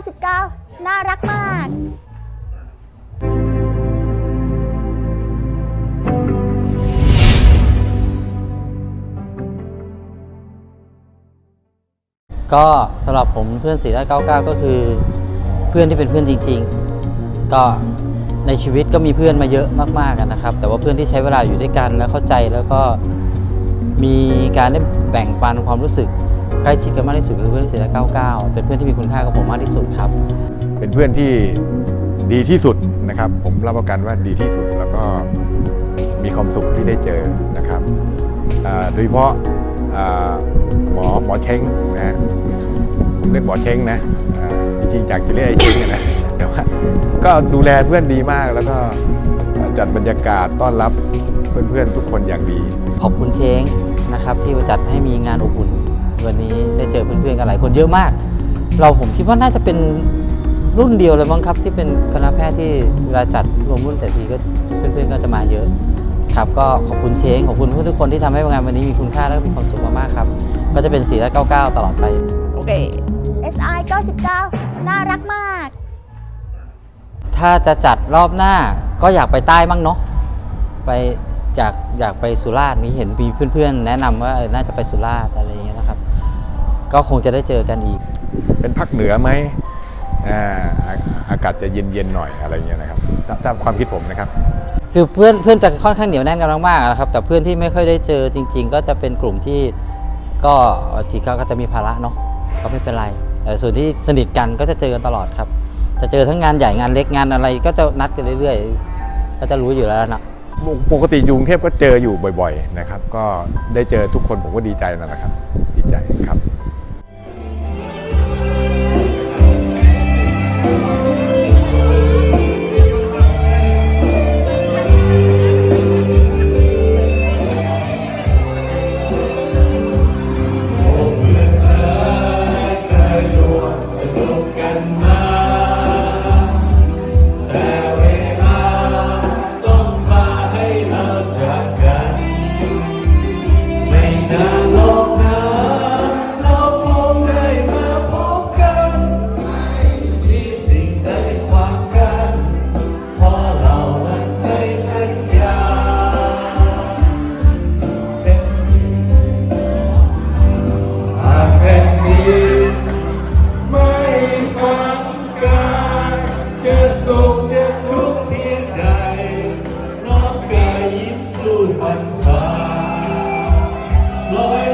99 น่ารักมากก็สำหรับผมเพื่อน4 9 9 ก็คือเพื่อนที่เป็นเพื่อนจริง ๆ ก็ในชีวิตก็มีเพื่อนมาเยอะมากๆอะนะครับ แต่ว่าเพื่อนที่ใช้เวลาอยู่ด้วยกันแล้วเข้าใจแล้วก็มีการได้แบ่งปันความรู้สึก ใกล้ชิดกันมากที่สุดคือเพื่อน4 9 9 เป็นเพื่อนที่มีคุณค่ากับผมมากที่สุดครับ เป็นเพื่อนที่ดีที่สุดนะครับ ผมรับประกันว่าดีที่สุดแล้วก็มีความสุขที่ได้เจอนะครับอ่าโดยเฉพาะอ่าหมอหมอเช้งนะฮะผมเรียกหมอเช้งนะอ่าจริงๆจากจะเรียกไอ้เช้งอะนะแต่ว่าก็ดูแลเพื่อนดีมากแล้วก็จัดบรรยากาศต้อนรับเพื่อนๆทุกคนอย่างดี ขอบคุณเช้งนะครับที่จัดให้มีงานอบอุ่น วันนี้ได้เจอเพื่อนๆกันหลายคนเยอะมาก เราผมคิดว่าน่าจะเป็นรุ่นเดียวเลยมั้งครับ ที่เป็นคณะแพทย์ที่เวลาจัดรวมรุ่นแต่ทีก็เพื่อนๆก็จะมาเยอะ ครับก็ขอบคุณเช้งขอบคุณเพื่อนทุกคนที่ทำให้งานวันนี้มีคุณค่าและมีความสุขมากๆครับ ก็จะเป็น4 9 9 ตลอดไป SI 99 น่ารักมาก ถ้าจะจัดรอบหน้าก็อยากไปใต้บ้างเนาะไปอยากอยากไปสุราษฎร์มีเห็นมีเพื่อนๆ แนะนำว่าเออน่าจะไปสุราษฎร์อะไรอย่างเงี้ยนะครับ ก็คงจะได้เจอกันอีก เป็นภาคเหนือไหมอ่าอาอากาศจะเย็นๆหน่อยอะไรเงี้ยนะครับตามตามความคิดผมนะครับ คือเพื่อนเพื่อนจะค่อนข้างเหนียวแน่นกันมากๆนะครับ แต่เพื่อนที่ไม่ค่อยได้เจอจริง ๆ ก็จะเป็นกลุ่มที่ก็บางทีก็ก็จะมีภาระเนาะก็ไม่เป็นไรแต่ส่วนที่สนิทกันก็จะเจอกันตลอดครับ จะเจอทั้งงานใหญ่งานเล็กงานอะไร ก็จะนัดกันเรื่อยๆ ก็จะรู้อยู่แล้วนะปกติอยู่กรุงเทพก็เจออยู่บ่อย ๆ นะครับ ก็ได้เจอทุกคนผมก็ดีใจนั่นแหละครับ ดีใจครับ Glory.